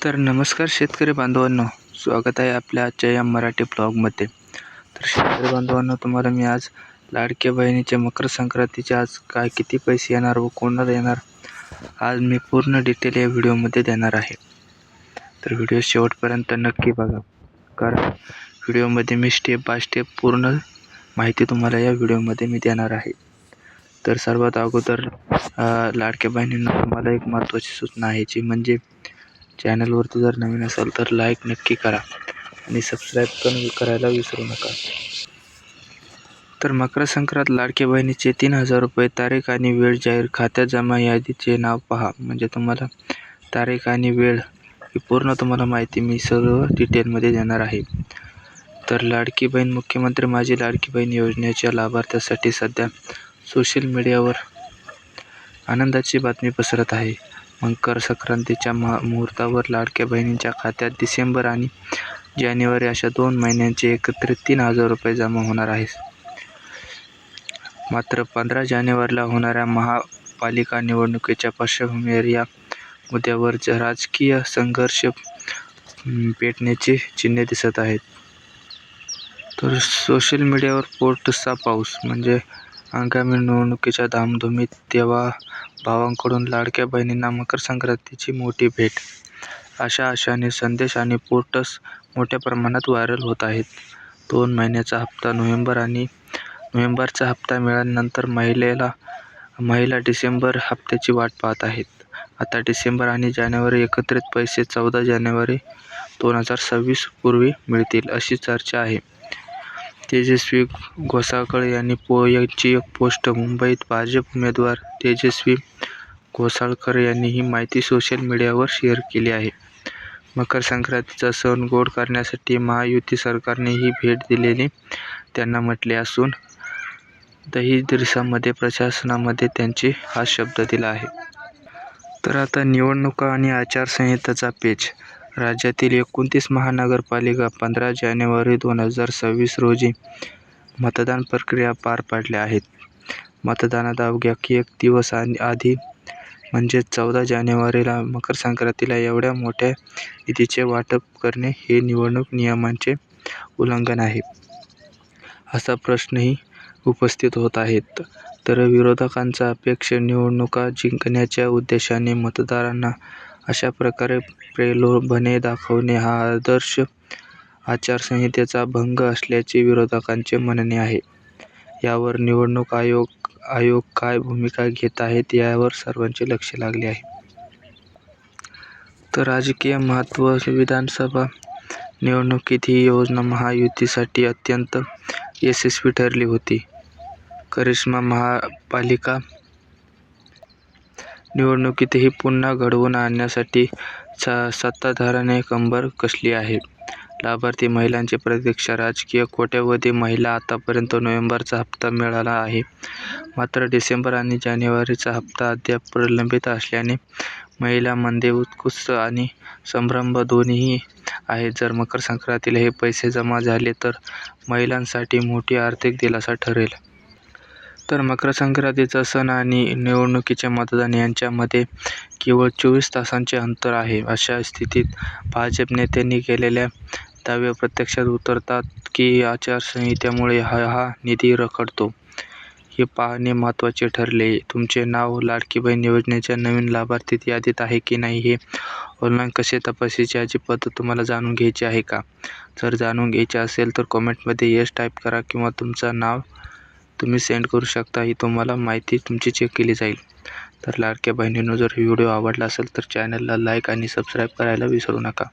तर नमस्कार शेतकरी बांधवांनो स्वागत आहे आपल्या आजच्या या मराठी ब्लॉगमध्ये. तर शेतकरी बांधवांनो तुम्हाला मी आज लाडक्या बहिणीच्या मकर संक्रांतीचे आज काय किती पैसे येणार व कोणाला येणार आज मी पूर्ण डिटेल या व्हिडिओमध्ये देणार आहे. तर व्हिडिओ शेवटपर्यंत नक्की बघा कारण व्हिडिओमध्ये मी स्टेप बाय स्टेप पूर्ण माहिती तुम्हाला या व्हिडिओमध्ये मी देणार आहे. तर सर्वात अगोदर लाडक्या बहिणींना तुम्हाला एक महत्त्वाची सूचना आहे जी म्हणजे चॅनलवरती जर नवीन असाल तर लाईक नक्की करा. आणि सबस्क्राईब पण करायला विसरू नका. तर मकर संक्रांत लाडके बहिणीचे तीन हजार रुपये तारीख आणि वेळ जाहीर खात्यात जमा यादीचे नाव पहा. म्हणजे तुम्हाला तारीख आणि वेळ ही पूर्ण तुम्हाला माहिती मी सर्व डिटेलमध्ये देणार आहे. तर लाडकी बहीण मुख्यमंत्री माझी लाडकी बहीण योजनेच्या लाभार्थ्यासाठी सध्या सोशल मीडियावर आनंदाची बातमी पसरत आहे. मकर संक्रांतीच्या महा मुहूर्तावर लाडक्या बहिणींच्या खात्यात डिसेंबर आणि जानेवारी अशा दोन महिन्यांचे एकत्रित तीन हजार रुपये जमा होणार आहेत. मात्र पंधरा जानेवारीला होणाऱ्या महापालिका निवडणुकीच्या पार्श्वभूमीवर या मुद्द्यावर राजकीय संघर्ष पेटण्याची चिन्हे दिसत आहेत. तर सोशल मीडियावर पोस्टचा पाऊस म्हणजे आगामी निवडणुकीच्या धामधुमीत तेव्हा भावांकडून लाडक्या बहिणींना मकर संक्रांतीची मोठी भेट. अशा आशाने संदेश आणि पोस्टस मोठ्या प्रमाणात व्हायरल होत आहेत. दोन महिन्याचा हप्ता नोव्हेंबर आणि नोव्हेंबरचा हप्ता मिळाल्यानंतर महिलेला महिला डिसेंबर हप्त्याची वाट पाहत आहेत. आता डिसेंबर आणि जानेवारी एकत्रित पैसे चौदा जानेवारी दोन हजार सव्वीस पूर्वी मिळतील अशी चर्चा आहे. तेजस्वी घोसाळकर यांनी पो एक पोस्ट मुंबईत भाजप उमेदवार तेजस्वी घोसाळकर यांनी ही माहिती सोशल मीडियावर शेअर केली आहे. मकर संक्रांतीचा सण गोड करण्यासाठी महायुती सरकारने ही भेट दिलेली त्यांना म्हटले असून दही दिवसामध्ये प्रशासनामध्ये त्यांची हा शब्द दिला आहे. तर आता निवडणुका आणि आचारसंहितेचा पेच राज्यातील एकोणतीस महानगरपालिका पंधरा जानेवारी दोन हजार सव्वीस रोजी मतदान प्रक्रिया पार पाडल्या आहेत. मतदानात अवघ्या एक दिवस आणि आधी म्हणजे चौदा जानेवारीला मकर संक्रांतीला एवढ्या मोठ्या निधीचे वाटप करणे हे निवडणूक नियमांचे उल्लंघन आहे. असा प्रश्नही उपस्थित होत आहेत. तर विरोधकांचा अपेक्षा निवडणुका जिंकण्याच्या उद्देशाने मतदारांना अशा प्रकारे प्रलोभने दाखवणे हा आदर्श आचारसंहितेचा भंग असल्याचे विरोधकांचे म्हणणे आहे. यावर निवडणूक आयोग आयोग काय भूमिका घेत आहेत यावर सर्वांचे लक्ष लागले आहे. तर राजकीय महत्त्व विधानसभा निवडणुकीत ही योजना महायुतीसाठी अत्यंत यशस्वी ठरली होती. करिश्मा महापालिका निवडणुकीतही पुन्हा घडवून आणण्यासाठी स सत्ताधाऱ्याने कंबर कसली आहे. लाभार्थी महिलांची प्रतीक्षा राजकीय कोट्यवधी महिला आतापर्यंत नोव्हेंबरचा हप्ता मिळाला आहे. मात्र डिसेंबर आणि जानेवारीचा हप्ता अद्याप प्रलंबित असल्याने महिलांमध्ये उत्कृष्ट आणि संभ्रम दोन्हीही आहेत. जर मकर संक्रांतीला हे पैसे जमा झाले तर महिलांसाठी मोठी आर्थिक दिलासा ठरेल. तर मकर संक्रांतीचा सण आणि निवडणुकीचे मतदान यांच्यामध्ये केवळ चोवीस तासांचे अंतर आहे. अशा स्थितीत भाजप नेत्यांनी केलेल्या दावे प्रत्यक्षात उतरतात की आचारसंहितेमुळे हा हा निधी रखडतो. हे पाहणे महत्त्वाचे ठरले. तुमचे नाव लाडकी बहीण योजनेच्या नवीन लाभार्थी यादीत आहे की नाही हे ऑनलाईन कसे तपासायचे याची पद्धत तुम्हाला जाणून घ्यायची आहे का? जर जाणून घ्यायचे असेल तर कॉमेंटमध्ये यश टाईप करा किंवा तुमचं नाव तुम्ही सेंड करू शकता ही तुम्हाला माहिती तुमची चेक केली जाईल. तर लाडक्या बहिणींनो जर व्हिडिओ आवडला असेल तर चॅनलला लाईक आणि सबस्क्राईब करायला विसरू नका.